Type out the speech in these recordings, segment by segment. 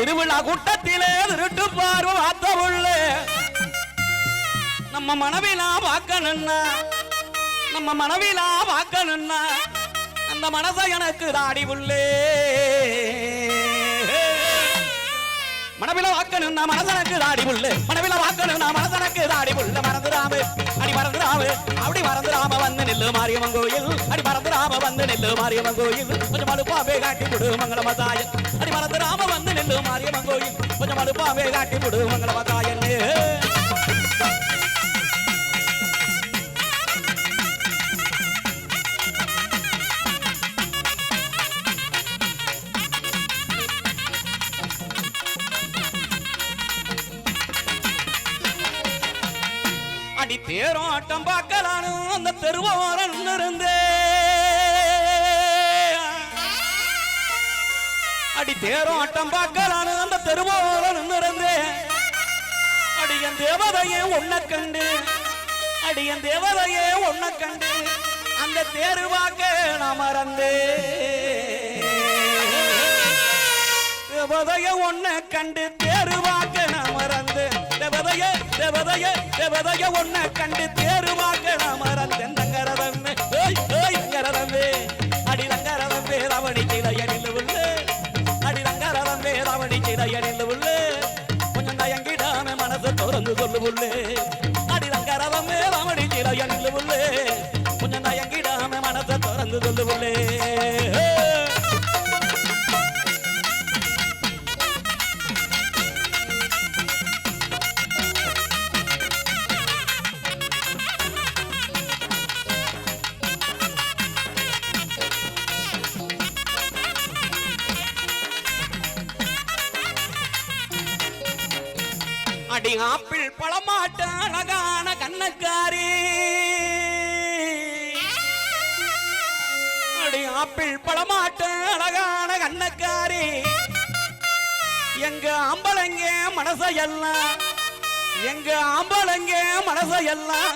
திருவிழா கூட்டத்திலே திருட்டு பார்வை பார்த்த உள்ள நம்ம மனவிலா பார்க்கணுன்னா நம்ம மனவிலா பார்க்கணுன்னா அந்த மனசை எனக்கு தாடி உள்ளே. மனவில வாக்கணும்னா மனசனக்கு தாடி புல்லு மனவில வாக்கணும்னா மனசனக்கு தாடி புல்லு மறந்துடாம அடி மறந்துடாம அப்படி மறந்துடாம வந்து நெல்லு மாரியம்மன் கோயில். அடி மறந்துடாம வந்து நெல்லு மாரியம்மன் கோயில். கொஞ்சம் மடுப்பாவே காட்டி விடு மங்கள கொஞ்சம் காட்டி விடு மங்கள என்ன. அடி தேரோட்டம் பார்க்கலானு அந்த தெருவோரம் இருந்தே. அடி தேரும் அட்டம் பார்க்கலானு அந்த தெருவோரம் இருந்தே அடி என் தேவதையே உன்னை கண்டு. அடி என் தேவதையே உன்னை கண்டு. அந்த தேரு பார்க்க நான் மறந்தே தேவதைய ஒன்ன கண்டு தேரு பார்க்க நான் மறந்தேன். தேவதைய தேவதைய தேவதைய ஒன்ன கண்டு தேரு பார்க்க நான் மறந்தேன். தங்கரதம் ஏய் ஏய் தங்கரதம் மனசு திறந்து சொல்லுவுள்ளே அடி தங்கரதமே ரவணி கிளைய நில்லுவுள்ளே கொஞ்சம் தயங்கிடாம மனசை திறந்து சொல்லுவுள்ளே அடி ஆப்பிள் பழமாட்ட அழகான கண்ணக்காரி. அடி ஆப்பிள் பழமாட்ட அழகான கண்ணக்காரி. எங்க ஆம்பளைங்க மனசையெல்லாம் எங்க ஆம்பளைங்க மனசையெல்லாம்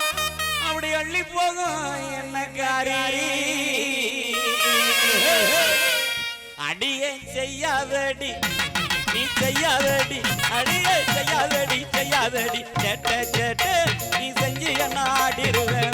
அப்படி அள்ளி போகும் என்னக்காரி அடியே செய்யாதடி செய்யாதடி அடியே செய்யாதடி செய்யாதடி. சேட்ட சேட்ட நீ செஞ்சு என்ன ஆடிடுவேன்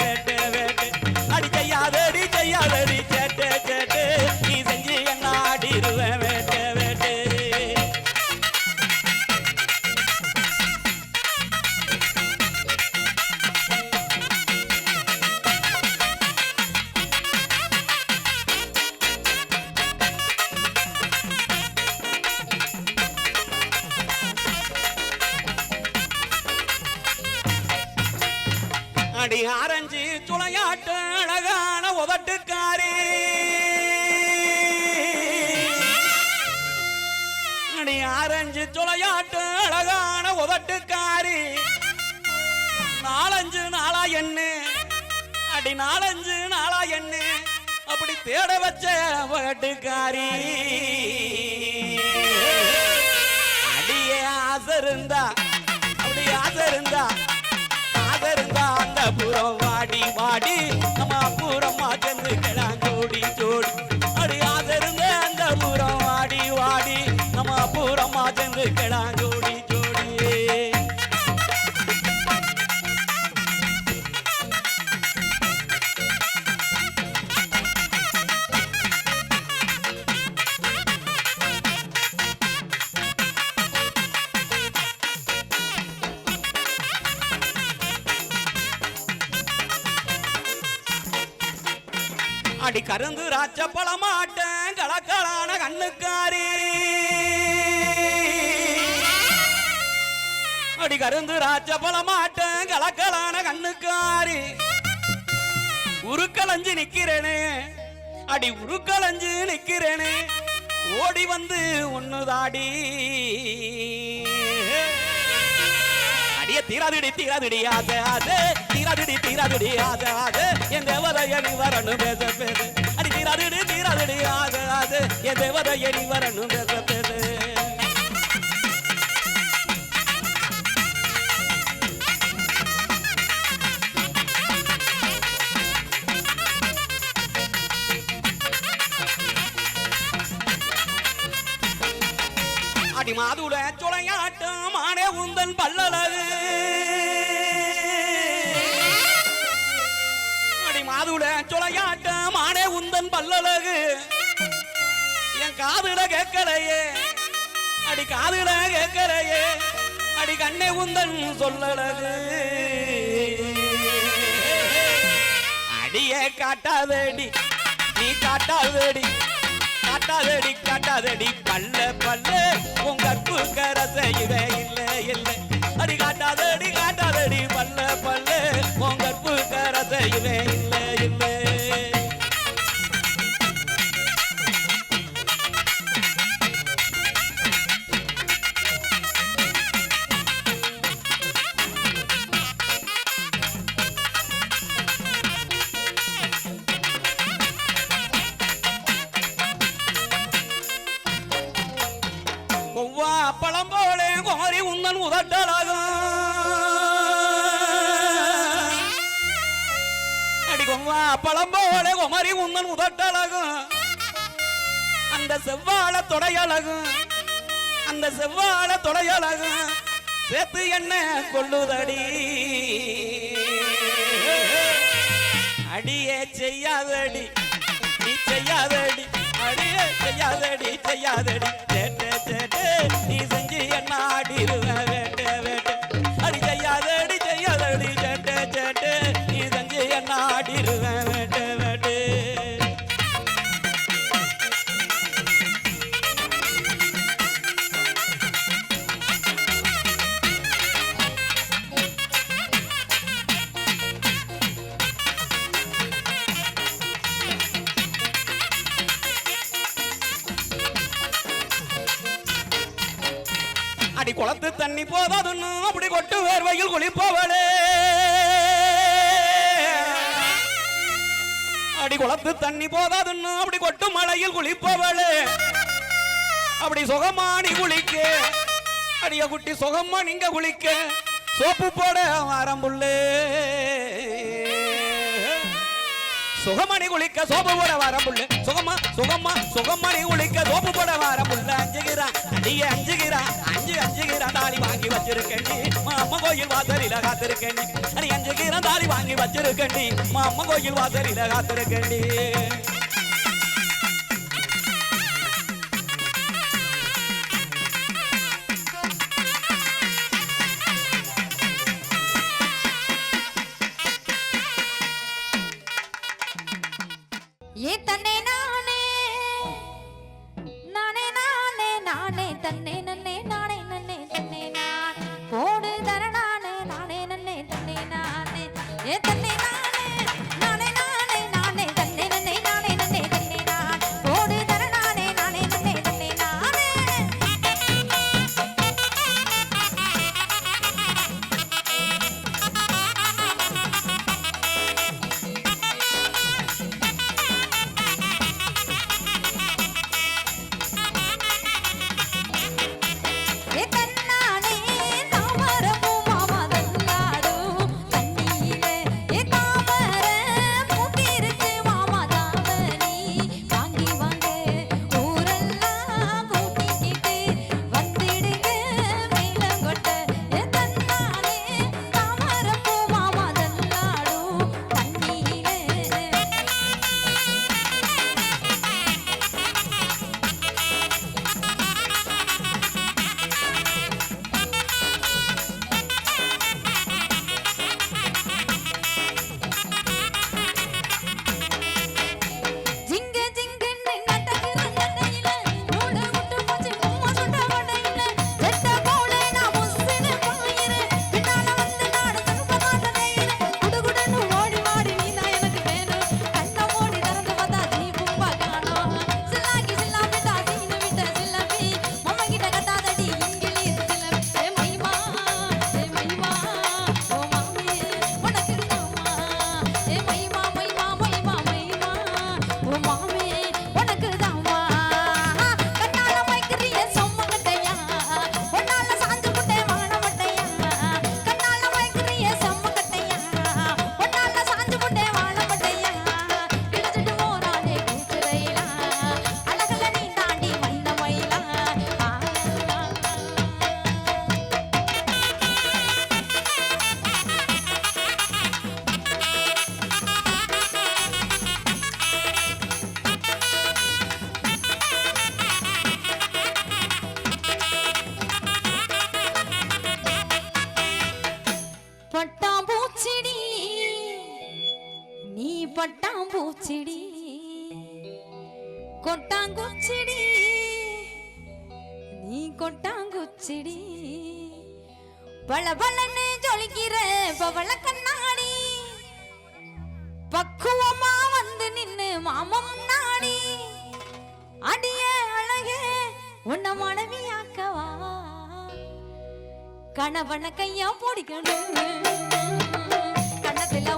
அடி ஆரஞ்சு துளையாட்டு அழகான உதட்டுக்காரி. அடி ஆரஞ்சு துளையாட்டு அழகான உதட்டுக்காரி. நாலஞ்சு நாளா என்ன அடி நாலஞ்சு நாளா என்ன அப்படி தேட வச்ச வட்டுக்காரி அடியே ஆசை இருந்தா அப்படி ஆசை இருந்தா புறம் வாடி வாடி நம்ம அப்புறமா சென்று கிளாங்கோடி கருந்து கலக்கலான கண்ணுக்காரி. உருக்கலஞ்சு நிக்கிறேனே. அடி உருக்கலஞ்சு நிக்கிறேனே. ஓடி வந்து ஒண்ணுதாடி. அடிய தீராதிடி தீராதிடி ஆசை ஆசை தீராதிடி தீராதிடி ஆசை ஆசை என் தேவதைய நீ வரணும் பேச பேச. அடி தீராதிடி தீராதிடி ஆசை என் தேவதைய நீ வரணும் பேச பேச. அடி மாதுல சுளையாட்டம் ஆனே உந்தன் பல்லழகு அடி மாதுல சுளையாட்டம் ஆனே உந்தன் பல்லழகு என் காதுல கேட்கலையே அடி காதுல கேட்கலையே அடி கண்ணே உந்தன் சொல்லழகு அடியே காட்டாதடி நீ காட்டாதடி காட்டாதடி காட்டாதடி பல்ல பல்ல. உங்க கற்பு கரசையிலே இல்ல இல்ல. அடி காட்டாதடி காட்டாதடி பல்ல பல்ல. உங்க கற்பு கரச இல்ல இல்ல. என்ன கொள்ளுதடி அடியே செய்யாதடி நீ செய்யாதடி அடியே செய்யாதடி செய்யாதடி. சேட்டே சேட்டே நீ செஞ்சு என்ன ஆடிடுவ அடி குளத்து தண்ணி போதாதுன்னு அப்படி கொட்டு வேர்வையில் குளிப்பவளே. அடி குளத்து தண்ணி போதாதுன்னு அப்படி கொட்டு மலையில் குளிப்பவளே. அப்படி சுகமா குளிக்க அடிய குட்டி சுகமா நீங்க குளிக்க சோப்பு போட வாரம்புள்ளே சுகமணி குளிக்க சோப்பு போட வாரம்புள்ள சுகமா சுகமா சுகமணி குளிக்க சோப்பு போட வாரம்புள்ள அஞ்சுகிறான் அடிய அஞ்சுகிறான் அஞ்சு அஞ்சுகிறான் தாலி வாங்கி வச்சிருக்கண்டி மாம கோயில் வாசலில காத்திருக்கண்டி அடி அஞ்சுகிறான் தாலி வாங்கி வச்சிருக்கண்டி மாம கோயில் வாசலில காத்திருக்கண்டி செடி. பளபளன்னு பலன்னு ஜொலிக்கிற பவள கண்ணாடி. பக்குவமா வந்து நின்னு மாமம் முன்னாடி அடிய அழகே உன்ன மனைவியாக்கவா? கணவன கையா பிடிக்கணும் கண்ணத்துல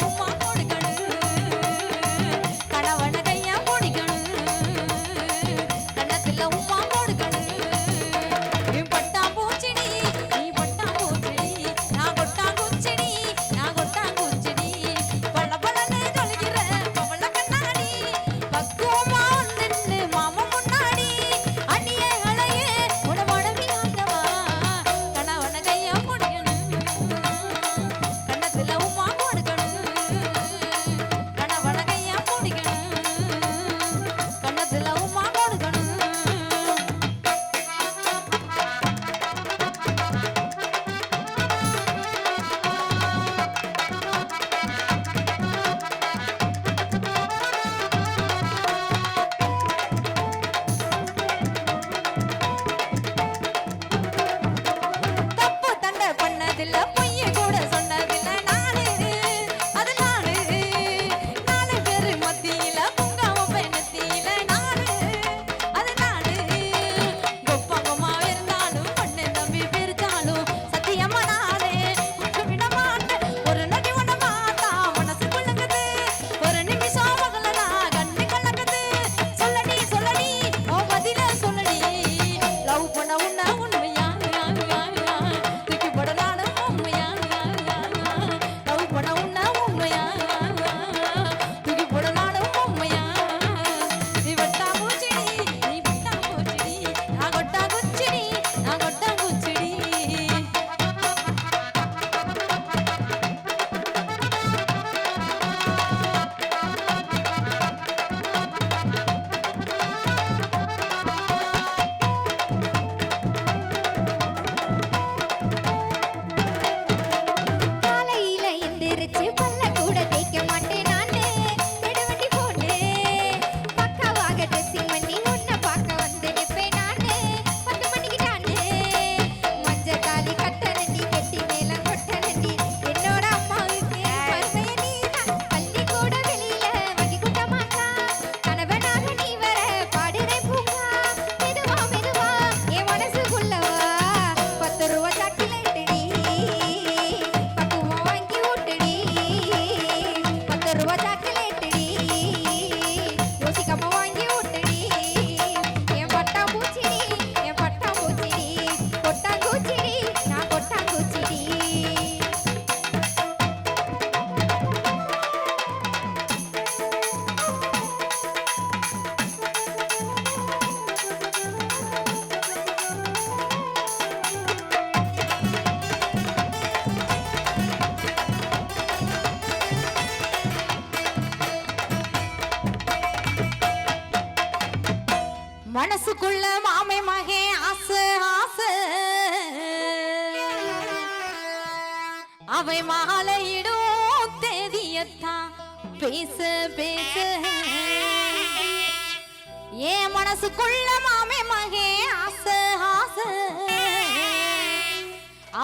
உன்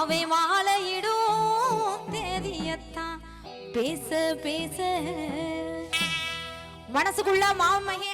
அவை மாலையிடும் தேதியத்தான் பேச பேச. மனசுக்குள்ள மாமகே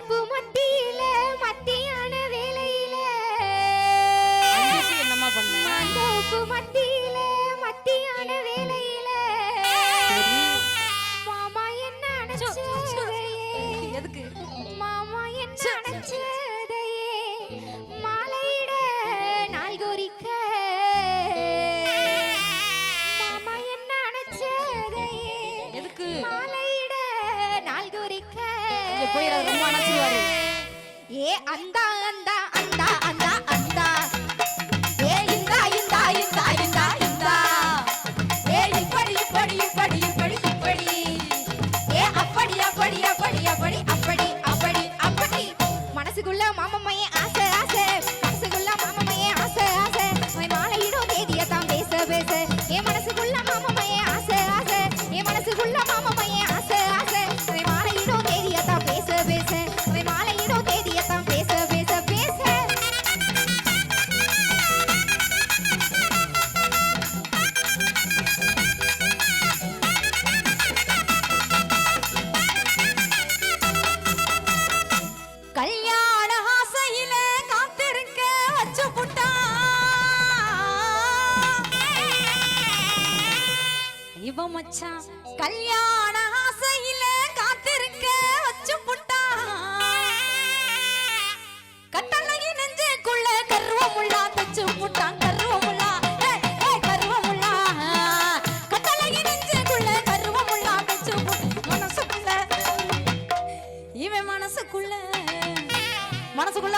ಕೊಬ್ಬು ಮತ್ತಿ மச்சான். கல்யாண ஆசையில காத்திருக்க வச்சு புட்டா கட்டழகி நெஞ்சுக்குள்ள கருவமுள்ளா தச்சு புட்டான். கருவமுள்ளா மனசுக்குள்ள மனசுக்குள்ள